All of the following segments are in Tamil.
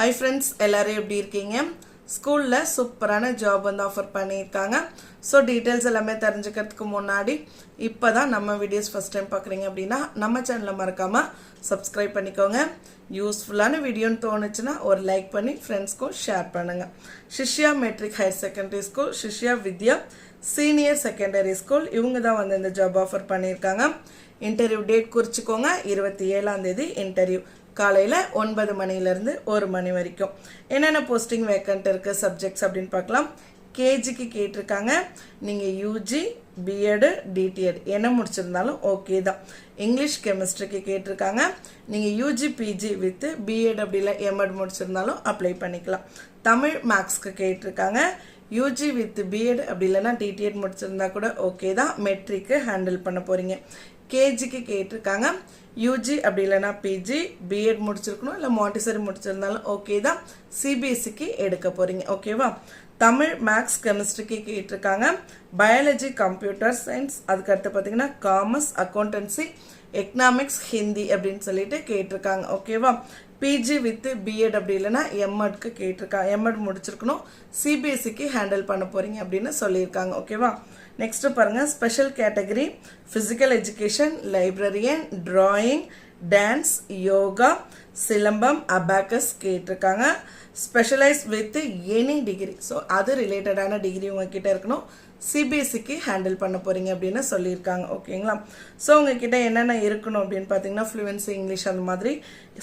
ஹை ஃப்ரெண்ட்ஸ் எல்லோரும் எப்படி இருக்கீங்க? ஸ்கூலில் சூப்பரான ஜாப் வந்து ஆஃபர் பண்ணியிருக்காங்க. ஸோ டீட்டெயில்ஸ் எல்லாமே தெரிஞ்சுக்கிறதுக்கு முன்னாடி இப்போ தான் நம்ம வீடியோஸ் ஃபஸ்ட் டைம் பார்க்குறீங்க அப்படின்னா நம்ம சேனலை மறக்காமல் சப்ஸ்கிரைப் பண்ணிக்கோங்க. யூஸ்ஃபுல்லான வீடியோன்னு தோணுச்சுன்னா ஒரு லைக் பண்ணி ஃப்ரெண்ட்ஸ்க்கும் ஷேர் பண்ணுங்கள் சிஷ்யா மெட்ரிக் ஹையர் செகண்டரி ஸ்கூல் சிஷ்யா வித்யா சீனியர் செகண்டரி ஸ்கூல் இவங்க தான் வந்து இந்த ஜாப் ஆஃபர் பண்ணியிருக்காங்க. இன்டர்வியூ டேட் குறிச்சிக்கோங்க. இருபத்தி ஏழாம் தேதி இன்டர்வியூ காலையில் ஒன்பது மணிலேருந்து ஒரு மணி வரைக்கும். என்னென்ன போஸ்டிங் வேக்கண்ட் இருக்குது சப்ஜெக்ட்ஸ் அப்படின்னு பார்க்கலாம். கேஜிக்கு கேட்டிருக்காங்க. நீங்கள் யூஜி பிஎடு டிடிஎட் என்ன முடிச்சிருந்தாலும் ஓகே தான். இங்கிலீஷ் கெமிஸ்ட்ரிக்கு கேட்டிருக்காங்க. நீங்கள் யூஜி பிஜி வித் பிஎட் அப்படி இல்லை எம்எட் முடிச்சிருந்தாலும் அப்ளை பண்ணிக்கலாம். தமிழ் மேக்ஸ்க்கு கேட்டிருக்காங்க. யூஜி வித் பிஎட் அப்படி இல்லைன்னா டிடிஎட் முடிச்சிருந்தா கூட ஓகே தான். மெட்ரிக்கு ஹேண்டில் பண்ண போகிறீங்க கேஜிக்கு கேட்டிருக்காங்க. யூஜி அப்படி இல்லைன்னா பிஜி பிஎட் முடிச்சிருக்கணும் இல்லை மாண்டிசரி முடிச்சிருந்தாலும் ஓகே தான். சிபிஎஸ்சிக்கு எடுக்க போகிறீங்க ஓகேவா தமிழ் மேக்ஸ் கெமிஸ்ட்ரிக்கு கேட்டிருக்காங்க. பயாலஜி கம்ப்யூட்டர் சயின்ஸ் அதுக்கடுத்து பார்த்தீங்கன்னா காமர்ஸ் அக்கௌண்டன்சி எக்கனாமிக்ஸ் ஹிந்தி அப்படின்னு சொல்லிட்டு கேட்டிருக்காங்க ஓகேவா பிஜி வித் பிஎட் அப்படி இல்லைன்னா எம்எட்க்கு கேட்டிருக்கா. எம்எட் முடிச்சிருக்கணும். சிபிஎஸ்சிக்கு ஹேண்டில் பண்ண போகிறீங்க அப்படின்னு சொல்லியிருக்காங்க. ஓகேவா நெக்ஸ்ட்டு பாருங்க. Special category physical education librarian drawing dance yoga silambam abacus கேட்டிருக்காங்க. Specialise with any degree so அது ரிலேட்டடான டிகிரி உங்ககிட்ட இருக்கணும். சிபிஎஸ்சிக்கு ஹேண்டில் பண்ண போகிறீங்க அப்படின்னு சொல்லியிருக்காங்க. ஓகேங்களா ஸோ உங்ககிட்ட என்னென்ன இருக்கணும் அப்படின்னு பார்த்தீங்கன்னா ஃப்ளூவன்சி இங்கிலீஷ் அந்த மாதிரி.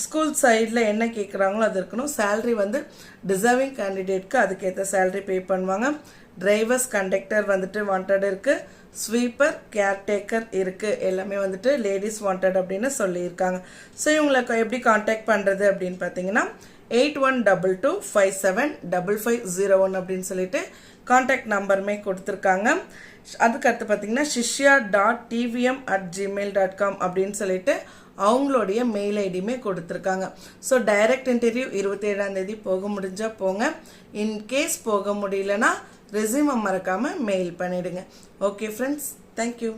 ஸ்கூல் சைடில் என்ன கேட்குறாங்களோ அது இருக்கணும். சேல்ரி வந்து டிசர்விங் கேண்டிடேட்க்கு அதுக்கேற்ற சேல்ரி பே பண்ணுவாங்க. டிரைவர்ஸ் கண்டக்டர் வந்துட்டு வாண்டட் இருக்குது ஸ்வீப்பர் கேர்டேக்கர் இருக்குது எல்லாமே வந்துட்டு லேடிஸ் வாண்டட் அப்படின்னு சொல்லியிருக்காங்க. ஸோ இவங்களை எப்படி காண்டாக்ட் பண்ணுறது அப்படின்னு பார்த்தீங்கன்னா eight one double two five seven double five zero one அப்படின்னு சொல்லிட்டு காண்டாக்ட் நம்பருமே கொடுத்துருக்காங்க. அதுக்கடுத்து பார்த்தீங்கன்னா Shishya dot TVM at Gmail dot com அப்படின்னு சொல்லிட்டு அவங்களுடைய மெயில் ஐடியுமே கொடுத்துருக்காங்க. ஸோ டைரக்ட் இன்டர்வியூ இருபத்தேழாம் தேதி போக முடிஞ்சால் போங்க. இன்கேஸ் போக முடியலன்னா ரெசியூமை மறக்காமல் மெயில் பண்ணிவிடுங்க ஓகே ஃப்ரெண்ட்ஸ் தேங்க்யூ